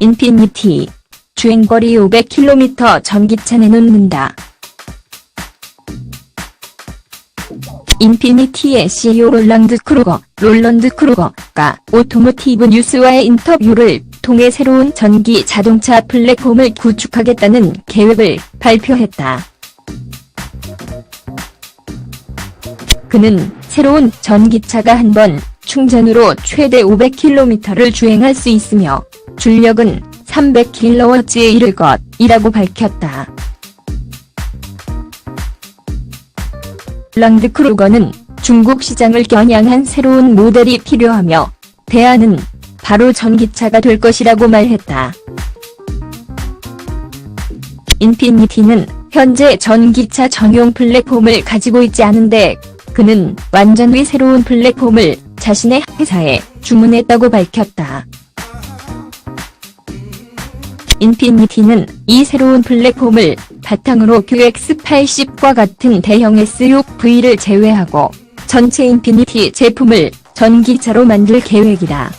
인피니티. 주행거리 500km 전기차 내놓는다. 인피니티의 CEO 롤란드 크루거, 롤런드 크루거가 오토모티브 뉴스와의 인터뷰를 통해 새로운 전기 자동차 플랫폼을 구축하겠다는 계획을 발표했다. 그는 새로운 전기차가 한 번 충전으로 최대 500km를 주행할 수 있으며 출력은 300kW에 이를 것이라고 밝혔다. 랑드 크루거는 중국 시장을 겨냥한 새로운 모델이 필요하며 대안은 바로 전기차가 될 것이라고 말했다. 인피니티는 현재 전기차 전용 플랫폼을 가지고 있지 않은데 그는 완전히 새로운 플랫폼을 자신의 회사에 주문했다고 밝혔다. 인피니티는 이 새로운 플랫폼을 바탕으로 QX80과 같은 대형 SUV를 제외하고 전체 인피니티 제품을 전기차로 만들 계획이다.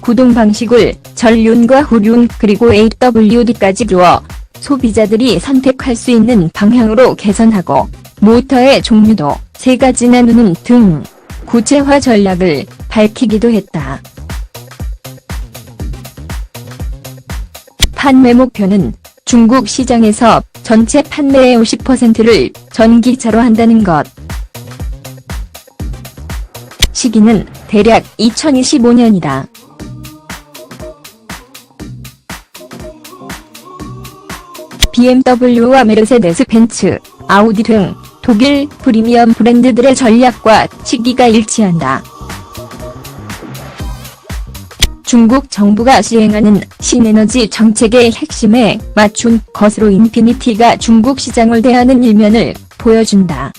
구동 방식을 전륜과 후륜 그리고 AWD까지 주어 소비자들이 선택할 수 있는 방향으로 개선하고 모터의 종류도 세 가지 나누는 등 구체화 전략을 밝히기도 했다. 판매 목표는 중국 시장에서 전체 판매의 50%를 전기차로 한다는 것. 시기는 대략 2025년이다. BMW와 메르세데스 벤츠, 아우디 등 독일 프리미엄 브랜드들의 전략과 시기가 일치한다. 중국 정부가 시행하는 신에너지 정책의 핵심에 맞춘 것으로 인피니티가 중국 시장을 대하는 일면을 보여준다.